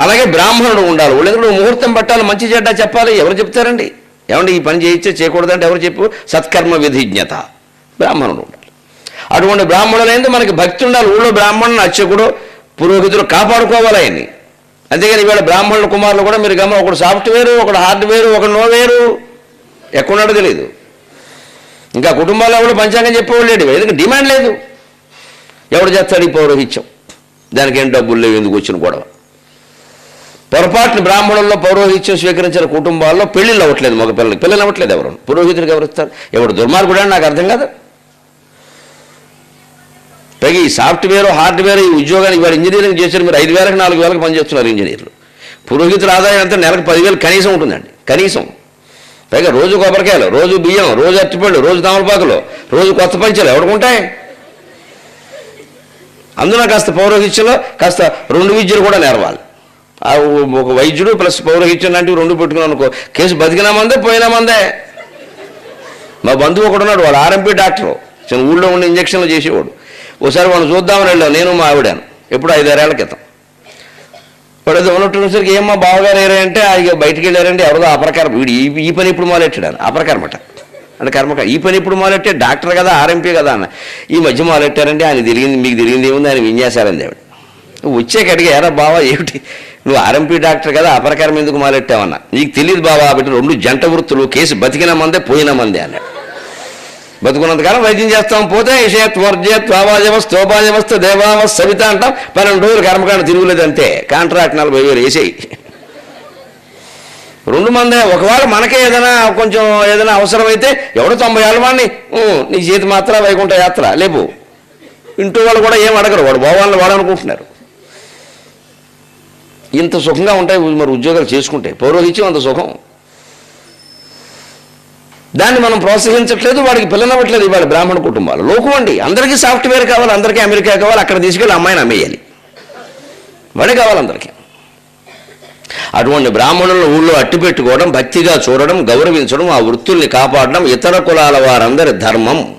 అలాగే బ్రాహ్మణుడు ఉండాలి. వాళ్ళందరూ ముహూర్తం పట్టాలి మంచి చెడ్డ చెప్పాలి ఎవరు చెప్తారండి? ఏమంటే ఈ పని చేయొచ్చో చేయకూడదంటే ఎవరు చెప్పు? సత్కర్మ విధిజ్ఞత. బ్రాహ్మణుడు ఉండాలి. అటువంటి బ్రాహ్మణులైంది మనకి భక్తి ఉండాలి. ఊళ్ళో బ్రాహ్మణుని అర్చకుడు పురోహితులు కాపాడుకోవాలి ఆయన్ని. అంతేగాని ఇవాళ బ్రాహ్మణుల కుమారులు కూడా మీరు గమ ఒకడు సాఫ్ట్వేర్ ఒకడు హార్డ్వేర్ ఒకడు నోవేరు ఎక్కడున్నాడో తెలియదు ఇంకా కుటుంబాల్లో కూడా పంచాంగం చెప్పేవాళ్ళు లేడు. ఎందుకంటే డిమాండ్ లేదు. ఎవడు చేస్తాడు? ఈ పౌరోహిత్యం. దానికి ఏం డబ్బులు లేవు ఎందుకు వచ్చిన గొడవ? పొరపాటున బ్రాహ్మణుల్లో పౌరోహిత్యం స్వీకరించిన కుటుంబాల్లో పెళ్ళిళ్ళు అవ్వట్లేదు మగ పిల్లలకి పిల్లలు అవ్వట్లేదు ఎవరు? పురోహితుడికి ఎవరు ఇస్తారు ఎవడు దుర్మార్గుడు అని నాకు అర్థం కాదు. పైగా ఈ సాఫ్ట్వేర్ హార్డ్వేర్ ఈ ఉద్యోగానికి వారు ఇంజనీరింగ్ చేశారు మీరు ఐదు వేలకు నాలుగు వేలకు పనిచేస్తున్నారు ఇంజనీర్లు. పురోహితుల ఆదాయం అంతా నెలకు పదివేలు కనీసం ఉంటుందండి. కనీసం. పైగా రోజు కొబ్బరికాయలు రోజు బియ్యం రోజు అరటిపళ్ళు రోజు తమలపాకులు రోజు కొత్త పంచలు ఎవడుకుంటాయి అందులో కాస్త పౌరోహిత్యంలో కాస్త రెండు విద్యలు కూడా నేర్వాలి. ఒక వైద్యుడు ప్లస్ పౌరహిత్యం లాంటివి రెండు పెట్టుకున్నాం అనుకో. కేసు బతికినా మందే పోయినా మందే. మా బంధువు ఒకడు ఉన్నాడు వాడు ఆర్ఎంపీ డాక్టర్. చిన్న ఊళ్ళో ఉండి ఇంజక్షన్లు చేసేవాడు. ఒకసారి వాడిని చూద్దామని వెళ్ళాం నేను మా ఆవిడాను. ఎప్పుడు ఐదారేళ్ళ క్రితం. వాడు ఏదో ఉన్నట్టున్నసరికి ఏమో బావగారు ఏరంటే ఆయన ఇక బయటికి వెళ్ళారండి ఎవరిదో అపరకారం వీడు ఈ ఈ పని ఇప్పుడు మొదలెట్టాడు అపరకర్మట అంటే కర్మక ఈ పని ఇప్పుడు మొదలెట్టే డాక్టర్ కదా ఆర్ఎంపీ కదా అన్న. ఈ మధ్య మొదలెట్టారంటే ఆయన తిరిగింది మీకు తిరిగింది ఏముంది ఆయన విన్యాసారండి దేవుడు వచ్చే కడిగా ఎరా బావా ఏమిటి? నువ్వు ఆర్ఎంపీ డాక్టర్ కదా అపరకారం ఎందుకు మాలెట్టావన్నా? నీకు తెలియదు బాబా బిడ్డ రెండు జంట వృత్తులు కేసు బతికిన మందే పోయిన మందే అన్నాడు. బతుకున్నంతకాలం వైద్యం చేస్తాం పోతే ఇషయత్ వర్జయత్ వావాజవస్ తోపాజవస్ దేవావస్ సవిత అంటాం. పన్నెండు రోజులు కర్మకాండ తిరుగులేదు అంతే కాంట్రాక్ట్ నలభై వేలు వేసేయి. రెండు మందే ఒకవేళ మనకే ఏదైనా కొంచెం ఏదైనా అవసరమైతే ఎవడో తొంభై ఏళ్ళ వాడిని నీ చేతి మాత్రం వైకుంఠ యాత్ర లేపు. ఇంటూ వాళ్ళు కూడా ఏం అడగరు వాడు బావాలని వాడనుకుంటున్నారు ఇంత సుఖంగా ఉంటాయి మరి ఉద్యోగాలు చేసుకుంటే. పౌరోహిత్యం అంత సుఖం. దాన్ని మనం ప్రోత్సహించట్లేదు వాడికి పిల్లనవ్వట్లేదు ఇవాళ బ్రాహ్మణ కుటుంబాలు. లోకం అండి. అందరికీ సాఫ్ట్వేర్ కావాలి అందరికీ అమెరికా కావాలి అక్కడ తీసుకెళ్ళి అమ్మాయిని అమ్మేయాలి. వాడే కావాలి అందరికీ. అటువంటి బ్రాహ్మణులను ఊళ్ళో అట్టి పెట్టుకోవడం భక్తిగా చూడడం గౌరవించడం ఆ వృత్తుల్ని కాపాడడం ఇతర కులాల వారందరి ధర్మం.